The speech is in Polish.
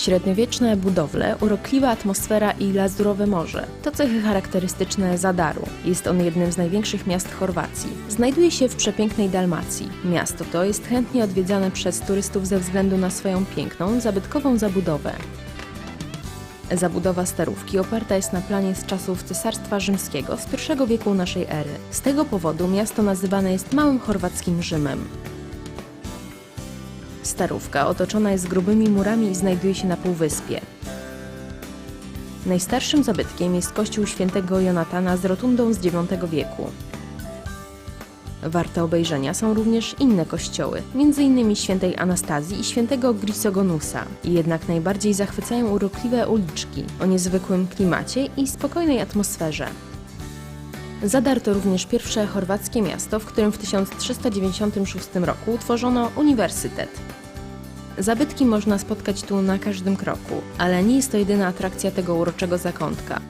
Średniowieczne budowle, urokliwa atmosfera i lazurowe morze to cechy charakterystyczne Zadaru. Jest on jednym z największych miast Chorwacji. Znajduje się w przepięknej Dalmacji. Miasto to jest chętnie odwiedzane przez turystów ze względu na swoją piękną, zabytkową zabudowę. Zabudowa starówki oparta jest na planie z czasów Cesarstwa Rzymskiego z I wieku naszej ery. Z tego powodu miasto nazywane jest Małym Chorwackim Rzymem. Starówka otoczona jest grubymi murami i znajduje się na półwyspie. Najstarszym zabytkiem jest kościół świętego Jonatana z rotundą z IX wieku. Warte obejrzenia są również inne kościoły, m.in. świętej Anastazji i świętego Grisogonusa. Jednak najbardziej zachwycają urokliwe uliczki o niezwykłym klimacie i spokojnej atmosferze. Zadar to również pierwsze chorwackie miasto, w którym w 1396 roku utworzono uniwersytet. Zabytki można spotkać tu na każdym kroku, ale nie jest to jedyna atrakcja tego uroczego zakątka.